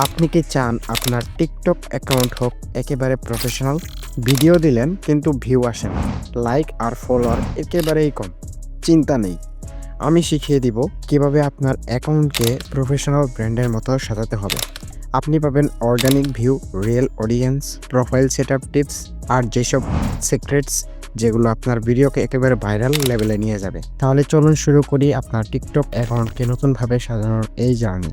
আপনি কি চান আপনার টিকটক অ্যাকাউন্ট হোক একেবারে প্রফেশনাল ভিডিও দিলেন, কিন্তু ভিউ আসে না। লাইক আর ফলোয়ার একেবারেই কম। চিন্তা নেই। আমি শিখিয়ে দিব কীভাবে আপনার অ্যাকাউন্টকে প্রফেশনাল ব্র্যান্ডের মতো সাজাতে হবে। আপনি পাবেন organic view real audience profile set up tips আর যেসব সিক্রেটস যেগুলো আপনার ভিডিওকে একেবারে ভাইরাল লেভেলে নিয়ে যাবে। তাহলে চলুন শুরু করি আপনার টিকটক অ্যাকাউন্টকে নতুনভাবে সাজানোর এই জার্নি।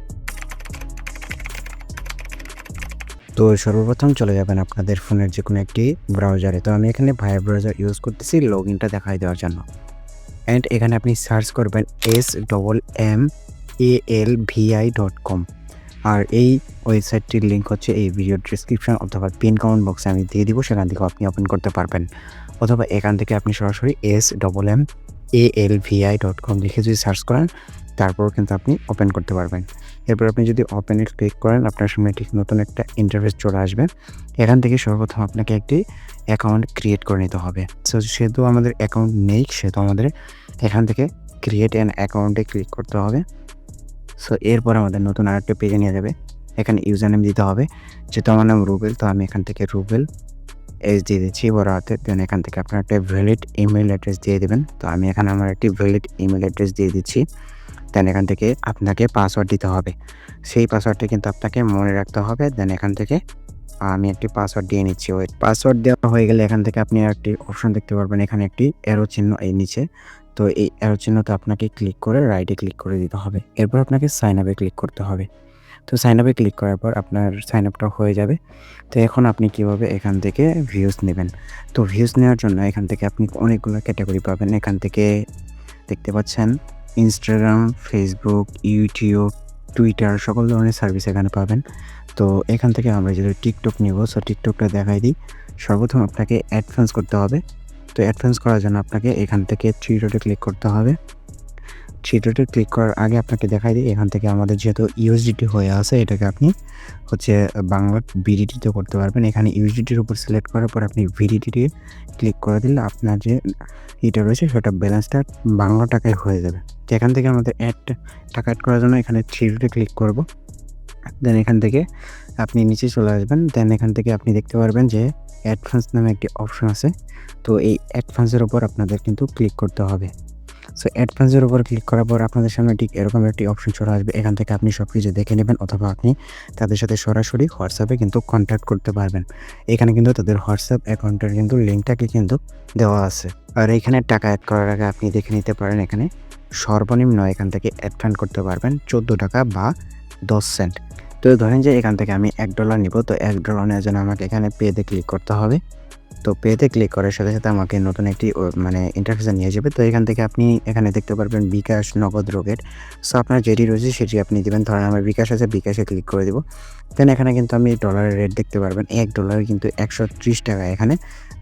তো সর্বপ্রথম চলে যাবেন আপনাদের ফোনের যে কোনো একটি ব্রাউজারে তো আমি এখানে ভাইয়ার ব্রাউজার ইউজ করতেছি লগ ইনটা দেখাই দেওয়ার জন্য। অ্যান্ড এখানে আপনি সার্চ করবেন S double M A L V I dot com আর এই ওয়েবসাইটটির লিঙ্ক হচ্ছে এই ভিডিও ডিসক্রিপশন অথবা পিন কমেন্ট বক্সে আমি দিয়ে দিব, সেখান থেকে আপনি ওপেন করতে পারবেন। অথবা এখান থেকে আপনি সরাসরি S double M A L V I dot com লিখে যদি সার্চ করেন তারপর কিন্তু আপনি ওপেন করতে পারবেন। এরপর আপনি যদি ওপেনে ক্লিক করেন, আপনার সামনে ঠিক নতুন একটা ইন্টারফেস চলে আসবে। এখান থেকে সর্বপ্রথম আপনাকে একটি অ্যাকাউন্ট ক্রিয়েট করে নিতে হবে। সো সেহেতু আমাদের অ্যাকাউন্ট নেই, সেহেতু আমাদের এখান থেকে ক্রিয়েট অ্যান অ্যাকাউন্টে ক্লিক করতে হবে। সো এরপর আমাদের নতুন আরেকটা পেজে নিয়ে যাবে। এখানে ইউজার নেম দিতে হবে। যেহেতু আমার নাম রুবেল, তো আমি এখান থেকে রুবেল এস দিয়ে দিচ্ছি বড় হাতে। দেন এখান থেকে আপনার একটা ভ্যালিড ইমেল অ্যাড্রেস দিয়ে দেবেন। তো আমি এখানে আমার একটি ভ্যালিড ইমেল অ্যাড্রেস দিয়ে দিচ্ছি। দেন এখান থেকে আপনাকে পাসওয়ার্ড দিতে হবে। সেই পাসওয়ার্ডটা কিন্তু আপনাকে মনে রাখতে হবে। দেন এখান থেকে আমি একটি পাসওয়ার্ড দিয়ে নিচ্ছি। ওই পাসওয়ার্ড দেওয়া হয়ে গেলে এখান থেকে আপনি একটি অপশন দেখতে পারবেন। এখানে একটি অ্যারো চিহ্ন এই নিচে। তো এই অ্যারো চিহ্নতে আপনাকে ক্লিক করে রাইটে ক্লিক করে দিতে হবে। এরপর আপনাকে সাইন আপে ক্লিক করতে হবে। তো সাইন আপে ক্লিক করার পর আপনার সাইন আপটা হয়ে যাবে। তো এখন আপনি কীভাবে এখান থেকে ভিউজ নেবেন? তো ভিউজ নেওয়ার জন্য এখান থেকে আপনি অনেকগুলো ক্যাটাগরি পাবেন। এখান থেকে দেখতে পাচ্ছেন ইনস্টাগ্রাম ফেসবুক ইউটিউব টুইটার সকল ধরনের সার্ভিস এখানে পাবেন। তো এখান থেকে আমরা যদি টিকটক নিব সো টিকটকটা দেখাই দিই। সর্বপ্রথম আপনাকে অ্যাডভান্স করতে হবে। তো অ্যাডভান্স করার জন্য আপনাকে এখান থেকে থ্রি ডটে ক্লিক করতে হবে। থ্রি ডটে ক্লিক করার আগে আপনাকে দেখাই দিই, এখান থেকে আমাদের যেহেতু ইউএসডিটি হয়ে আছে, এটাকে আপনি হচ্ছে বাংলা বিডিটিতে করতে পারবেন। এখানে ইউএসডিটির উপর সিলেক্ট করার পর আপনি ভিডিটিতে ক্লিক করে দিলে আপনার যে এটা রয়েছে, সেটা ব্যালেন্সটা বাংলা টাকায় হয়ে যাবে। তো এখান থেকে আমাদের অ্যাড টাকা অ্যাড করার জন্য এখানে থ্রি ডটে ক্লিক করব। দেন এখান থেকে আপনি নিচে চলে আসবেন। দেন এখান থেকে আপনি দেখতে পারবেন যে অ্যাডভান্স নামে একটি অপশন আছে। তো এই অ্যাডভান্সের উপর আপনাদের কিন্তু ক্লিক করতে হবে। সো অ্যাডভান্সের উপর ক্লিক করার পর আপনাদের সামনে ঠিক এরকম একটি অপশন চলে আসবে। এখান থেকে আপনি সব কিছু দেখে নেবেন অথবা আপনি তাদের সাথে সরাসরি হোয়াটসঅ্যাপে কিন্তু কন্ট্যাক্ট করতে পারবেন। এখানে কিন্তু তাদের হোয়াটসঅ্যাপ অ্যাকাউন্টের কিন্তু লিঙ্কটাকে কিন্তু দেওয়া আছে। আর এখানে টাকা অ্যাড করার আগে আপনি দেখে নিতে পারেন এখানে সর্বনিম্ন এখান থেকে অ্যাডফান্ড করতে পারবেন চোদ্দ টাকা বা দশ সেন্ট তো ধরেন যে এখান থেকে আমি এক ডলার নিব, তো এক ডলার নেওয়ার জন্য আমাকে এখানে পেতে ক্লিক করতে হবে। তো পেতে ক্লিক করার সাথে সাথে আমাকে নতুন একটি মানে ইন্টারফেসে নিয়ে যাবে। তো এখান থেকে আপনি এখানে দেখতে পারবেন বিকাশ নগদ রকেট সো আপনার যেটি রয়েছে সেটি আপনি দেবেন। ধরেন আমার বিকাশ আছে, বিকাশে ক্লিক করে দেবো। দেন এখানে কিন্তু আমি ডলারের রেট দেখতে পারবেন। এক ডলার কিন্তু একশো ত্রিশ টাকা এখানে।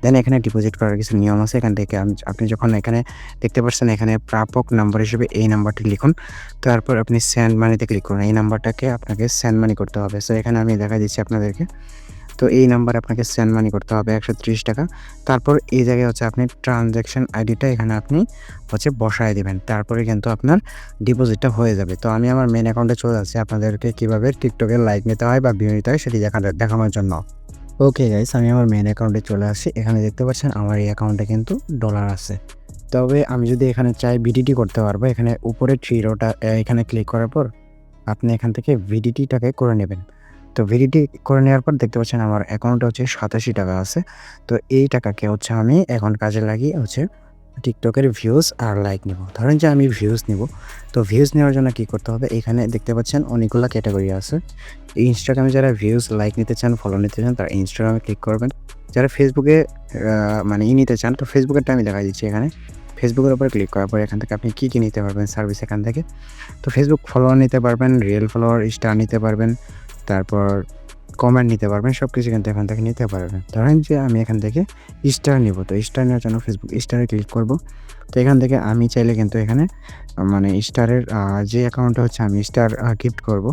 দেন এখানে ডিপোজিট করার কিছু নিয়ম আছে। এখান থেকে আপনি যখন এখানে দেখতে পাচ্ছেন এখানে প্রাপক নাম্বার হিসেবে এই নাম্বারটি লিখুন। তারপর আপনি স্যান্ড মানিতে ক্লিক করুন। এই নাম্বারটাকে আপনাকে স্যান্ড মানি করতে হবে। সো এখানে আমি দেখা দিচ্ছি আপনাদেরকে। তো এই নাম্বার আপনাকে স্যান্ড মানি করতে হবে একশো ত্রিশ টাকা। তারপর এই জায়গায় হচ্ছে আপনি ট্রানজ্যাকশন আইডিটা এখানে আপনি হচ্ছে বসায় দেবেন। তারপরে কিন্তু আপনার ডিপোজিটটা হয়ে যাবে। তো আমি আমার মেন অ্যাকাউন্টে চলে যাচ্ছি। আপনাদেরকে কীভাবে টিকটকে লাইক নিতে হয় বা ভিউ নিতে হয় সেটি দেখা দেখানোর জন্য। ওকে গাইস আমি আমার মেন অ্যাকাউন্টে চলে আসি। এখানে দেখতে পাচ্ছেন আমার এই অ্যাকাউন্টে কিন্তু ডলার আছে। তবে আমি যদি এখানে চাই ভিডিটি করতে পারব, এখানে উপরে থ্রি রোটা এখানে ক্লিক করার পর আপনি এখান থেকে ভিডিটিটাকে করে নেবেন। তো ভিডিটি করে নেওয়ার পর দেখতে পাচ্ছেন আমার অ্যাকাউন্টে হচ্ছে সাতাশি টাকা আছে। তো এই টাকাকে হচ্ছে আমি এখন কাজে লাগিয়ে হচ্ছে টিকটকের ভিউজ আর লাইক নেব। ধরেন যে আমি ভিউজ নেব। তো ভিউজ নেওয়ার জন্য কী করতে হবে? এখানে দেখতে পাচ্ছেন অনেকগুলো ক্যাটাগরি আছে। ইনস্টাগ্রামে যারা ভিউজ লাইক নিতে চান ফলো নিতে চান, তারা ইনস্টাগ্রামে ক্লিক করবেন। যারা ফেসবুকে মানে ই নিতে চান, তো ফেসবুকেরটা আমি দেখা দিচ্ছি এখানে। ফেসবুকের উপর ক্লিক করার পর এখান থেকে আপনি কী কী নিতে পারবেন সার্ভিস এখান থেকে? তো ফেসবুক ফলোয়ার নিতে পারবেন রিয়েল ফলোয়ার স্টার নিতে পারবেন। তারপর কমেন্ট নিতে পারবেন সব কিছু কিন্তু এখান থেকে নিতে পারবেন। ধরেন যে আমি এখান থেকে স্টার নিব, তো স্টার নেওয়ার জন্য ফেসবুক স্টারে ক্লিক করব। তো এখান থেকে আমি চাইলে কিন্তু এখানে মানে স্টারের যে অ্যাকাউন্টটা হচ্ছে আমি স্টার গিফট করব,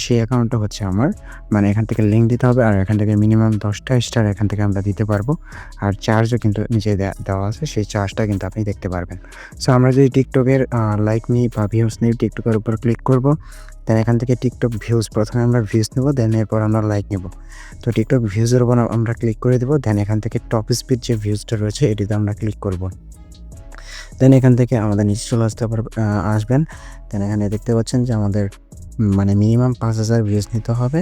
সেই অ্যাকাউন্টটা হচ্ছে আমার মানে এখান থেকে লিঙ্ক দিতে হবে আর এখান থেকে মিনিমাম দশটা স্টার এখান থেকে আমরা দিতে পারব। আর চার্জও কিন্তু নিচে দেওয়া আছে, সেই চার্জটা কিন্তু আপনি দেখতে পারবেন। সো আমরা যদি টিকটকের লাইক নিই বা ভিউস নিই টিকটকের উপর ক্লিক করব দেন এখান থেকে টিকটক ভিউজ প্রথমে আমরা ভিউজ নেব দেন এরপর আমরা লাইক নেব। তো টিকটক ভিউজের উপর আমরা ক্লিক করে দেবো দেন এখান থেকে টপ স্পিড যে ভিউজটা রয়েছে, এটিতে আমরা ক্লিক করব। দেন এখান থেকে আমাদের নিচে চলে আসতে পার আসবেন। দেন এখানে দেখতে পাচ্ছেন যে আমাদের মানে মিনিমাম পাঁচ হাজার ভিউজ নিতে হবে।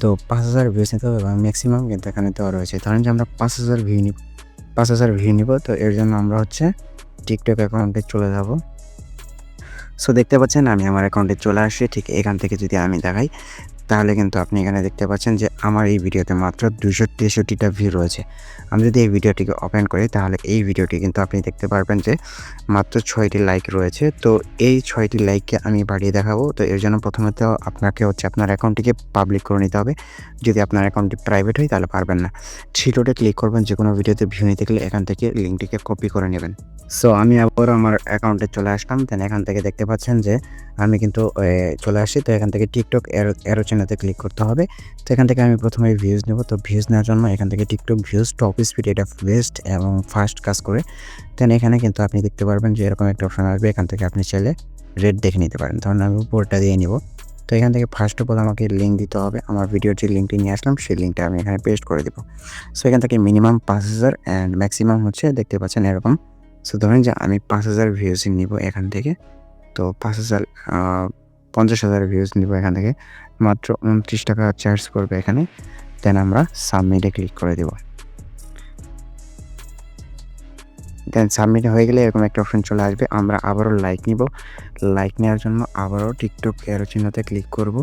তো পাঁচ হাজার ভিউজ নিতে হবে এবং ম্যাক্সিমাম কিন্তু এখানে দেওয়া রয়েছে। ধরেন যে আমরা পাঁচ হাজার ভিউ নিব, পাঁচ হাজার ভিউ নিব, তো এর জন্য আমরা হচ্ছে টিকটক অ্যাকাউন্টে চলে যাব। সো দেখতে পাচ্ছেন আমি আমার অ্যাকাউন্টে চলে আসি। ঠিক এখান থেকে যদি আমি দেখাই তাহলে কিন্তু আপনি এখানে দেখতে পাচ্ছেন যে আমার এই ভিডিওতে মাত্র দুশো তেষট্টিটা ভিউ রয়েছে। আমি যদি এই ভিডিওটিকে ওপেন করি, তাহলে এই ভিডিওটি কিন্তু আপনি দেখতে পারবেন যে মাত্র ছয়টি লাইক রয়েছে। তো এই ছয়টি লাইককে আমি বাড়িয়ে দেখাবো। তো এর জন্য প্রথমত আপনাকে হচ্ছে আপনার অ্যাকাউন্টটিকে পাবলিক করে নিতে হবে। যদি আপনার অ্যাকাউন্টটি প্রাইভেট হয়, তাহলে পারবেন না। থ্রিডোটে ক্লিক করবেন যে কোনো ভিডিওতে ভিউ নিতে গেলে এখান থেকে লিঙ্কটিকে কপি করে নেবেন। সো আমি আবার আমার অ্যাকাউন্টে চলে আসলাম। দেন এখান থেকে দেখতে পাচ্ছেন যে আমি কিন্তু চলে আসি তো এখান থেকে টিকটক এরো এরো চিহ্নতে ক্লিক করতে হবে। তো এখান থেকে আমি প্রথমে ভিউজ নেব। তো ভিউজ নেওয়ার জন্য এখান থেকে টিকটক ভিউজ টপ স্পিড এটা বেস্ট এবং ফাস্ট কাজ করে। দেন এখানে কিন্তু আপনি দেখতে পারবেন যে এরকম একটা অপশন আসবে। এখান থেকে আপনি চাইলে রেট দেখে নিতে পারেন। ধরুন আমি উপরটা দিয়ে নিব। তো এখান থেকে ফার্স্ট অফ অল আমাকে লিঙ্ক দিতে হবে। আমার ভিডিওর যে লিঙ্কটি নিয়ে আসলাম। সেই লিঙ্কটা আমি এখানে পেস্ট করে দেবো। সো এখান থেকে মিনিমাম পাঁচ হাজার অ্যান্ড ম্যাক্সিমাম হচ্ছে দেখতে পাচ্ছেন এরকম। সো ধরেন যে আমি পাঁচ হাজার ভিউজ নিব এখান থেকে। তো পাঁচ হাজার পঞ্চাশ হাজার ভিউজ নিব এখান থেকে। মাত্র উনত্রিশ টাকা চার্জ করবে এখানে। দেন আমরা সাবমিটে ক্লিক করে দেব। দেন সাবমিট হয়ে গেলে এরকম একটা অপশন চলে আসবে। আমরা আবারও লাইক নিব। লাইক নেওয়ার জন্য আবারও টিকটক এরো চিহ্নতে ক্লিক করব।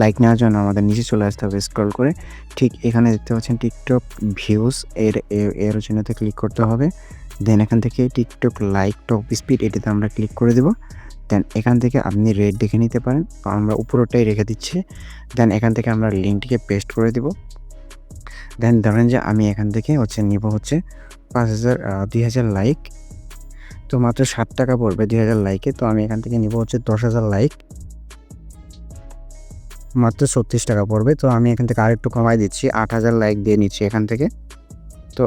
লাইক নেওয়ার জন্য আমাদের নিচে চলে আসতে হবে স্ক্রল করে। ঠিক এখানে দেখতে পাচ্ছেন টিকটক ভিউজ এর, এরো চিহ্নতে ক্লিক করতে হবে। দেন এখান থেকে টিকটক লাইক টপ স্পিড এটিতে আমরা ক্লিক করে দেব। দেন এখান থেকে আপনি রেট দেখে নিতে পারেন। আমরা উপরটাই রেখে দিচ্ছি। দেন এখান থেকে আমরা লিঙ্কটিকে পেস্ট করে দিব। দেন ধরেন যে আমি এখান থেকে হচ্ছে নিব হচ্ছে পাঁচ হাজার দুই হাজার লাইক তো মাত্র ষাট টাকা পড়বে দুই হাজার লাইকে তো আমি এখান থেকে নিব হচ্ছে দশ হাজার লাইক মাত্র ছত্রিশ টাকা পড়বে। তো আমি এখান থেকে আরেকটু কমাই দিচ্ছি। আট হাজার লাইক দিয়ে নিচ্ছি এখান থেকে। তো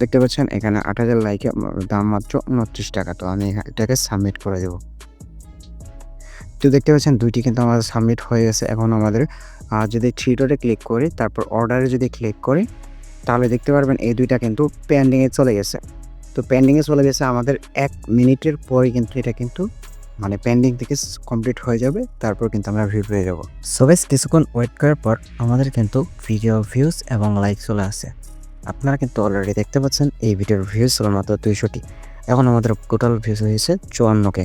দেখতে পাচ্ছেন, এখানে আট হাজার লাইকে দাম মাত্র উনত্রিশ টাকা। তো আমি এটাকে সাবমিট করে দেবো। তো দেখতে পাচ্ছেন, দুইটি কিন্তু আমাদের সাবমিট হয়ে গেছে। এখন আমাদের যদি থ্রি ডটে ক্লিক করি, তারপর অর্ডারে যদি ক্লিক করি, তাহলে দেখতে পারবেন, এই দুইটা কিন্তু পেন্ডিংয়ে চলে গেছে। তো পেন্ডিংয়ে চলে গেছে আমাদের এক মিনিটের পরে কিন্তু এটা কিন্তু মানে পেন্ডিং থেকে কমপ্লিট হয়ে যাবে। তারপর কিন্তু আমরা ভিউ পেয়ে যাব। সো কিছুক্ষণ ওয়েট করার পর আমাদের কিন্তু ভিডিও ভিউজ এবং লাইক চলে আসে। আপনারা কিন্তু অলরেডি দেখতে পাচ্ছেন, এই ভিডিওর ভিউজ হলো মাত্র দুইশোটি। এখন আমাদের টোটাল ভিউজ হয়েছে চুয়ান্নকে।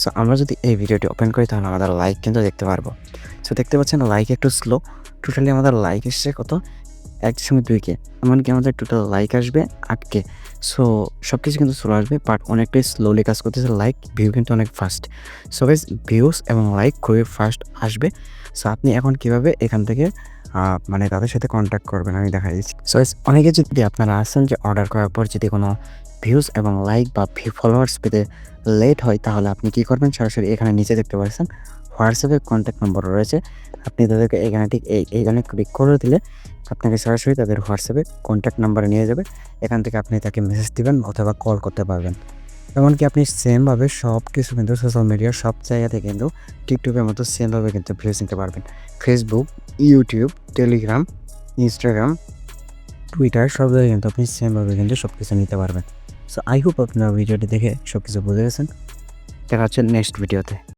সো আমরা যদি এই ভিডিওটি ওপেন করি, তাহলে আমাদের লাইক কিন্তু দেখতে পারব। সো দেখতে পাচ্ছেন লাইক একটু স্লো টোটালি আমাদের লাইক এসছে কত? এক সঙ্গে দুইকে। এমনকি আমাদের টোটাল লাইক আসবে আটকে। সো সব কিছু কিন্তু স্লো আসবে বাট অনেকটাই স্লোলি কাজ করতেছে লাইক ভিউ কিন্তু অনেক ফাস্ট সো ভিউস এবং লাইক খুবই ফাস্ট আসবে। সো আপনি এখন কীভাবে এখান থেকে মানে তাদের সাথে কন্ট্যাক্ট করবেন? আমি দেখা দিচ্ছি। সো অনেকে যদি আপনারা আসেন যে অর্ডার করার পর যদি কোনো ভিউজ এবং লাইক বা ভি ফলোয়ার্স পেতে লেট হয়, তাহলে আপনি কি করবেন? সরাসরি এখানে নিচে দেখতে পাচ্ছেন হোয়াটসঅ্যাপে কন্ট্যাক্ট নম্বর রয়েছে। আপনি তাদেরকে এখানে ঠিক এই, এইখানে ক্লিক করে দিলে আপনাকে সরাসরি তাদের হোয়াটসঅ্যাপে কন্ট্যাক্ট নাম্বারে নিয়ে যাবে। এখান থেকে আপনি তাকে মেসেজ দিবেন অথবা কল করতে পারবেন। এমনকি আপনি সেমভাবে সব কিছু কিন্তু সোশ্যাল মিডিয়ার সব জায়গাতে কিন্তু টিকটকের মতো সেমভাবে কিন্তু ভিউজ নিতে পারবেন। Facebook YouTube Telegram Instagram Twitter সব জায়গায় কিন্তু আপনি সেমভাবে কিন্তু সব কিছু নিতে পারবেন। সো আই হোপ আপনারা ভিডিওটি দেখে সব কিছু বুঝে গেছেন। দেখা হচ্ছে নেক্সট ভিডিওতে